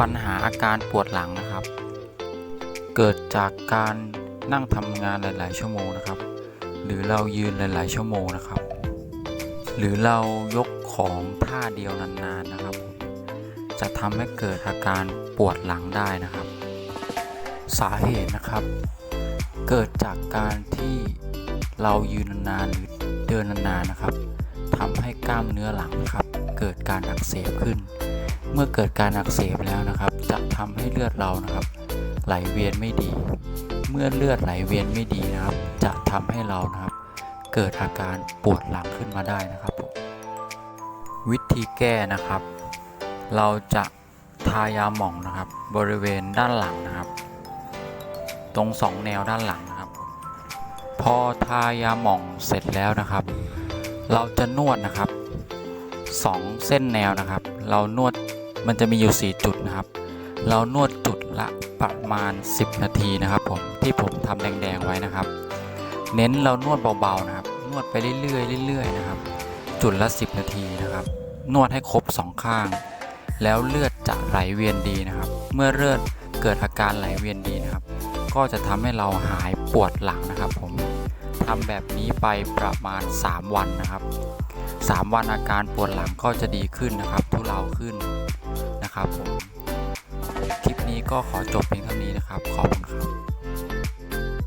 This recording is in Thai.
ปัญหาอาการปวดหลังนะครับ เกิดจากการนั่งทำงานหลาย ๆ ชั่วโมงนะครับ หรือเรายืนหลาย ๆ ชั่วโมงนะครับ หรือเรายกของท่าเดียวนาน ๆ นะครับ จะทำให้เกิดอาการปวดหลังได้นะครับ สาเหตุนะครับ เกิดจากการที่เรายืนนานๆหรือเดินนานๆนะครับทำให้กล้ามเนื้อหลังนะครับ เกิดการอักเสบขึ้น เมื่อเกิดการอักเสบแล้วนะครับ จะทำให้เลือดเรานะครับ ไหลเวียนไม่ดี เมื่อเลือดไหลเวียนไม่ดีนะครับ จะทำให้เรานะครับ เกิดอาการปวดหลังขึ้นมาได้นะครับผมวิธีแก้นะครับ เราจะทายาหม่องนะครับ บริเวณด้านหลังนะครับ ตรงสองแนวด้านหลังนะครับ พอทายาหม่องเสร็จแล้วนะครับ เราจะนวดนะครับสองเส้นแนวนะครับ เรานวด มันจะมีอยู่ 4 จุดนะครับ เรานวดจุดละประมาณ 10 นาทีนะครับผมที่ผมทำแดงๆไว้นะครับ เน้นเรานวดเบาๆนะครับ นวดไปเรื่อยๆเรื่อยๆนะครับ จุดละ 10 นาทีนะครับ นวดให้ครบสองข้าง แล้วเลือดจะไหลเวียนดีนะครับ เมื่อเลือดเกิดอาการไหลเวียนดีนะครับ ก็จะทำให้เราหายปวดหลังนะครับ ผมทำแบบนี้ไปประมาณ 3 วันนะครับ 3 วันอาการปวดหลังก็จะดีขึ้นนะครับ ทุเลาขึ้น นะครับผม คลิปนี้ก็ขอจบเพียงเท่านี้นะครับ ขอบคุณครับ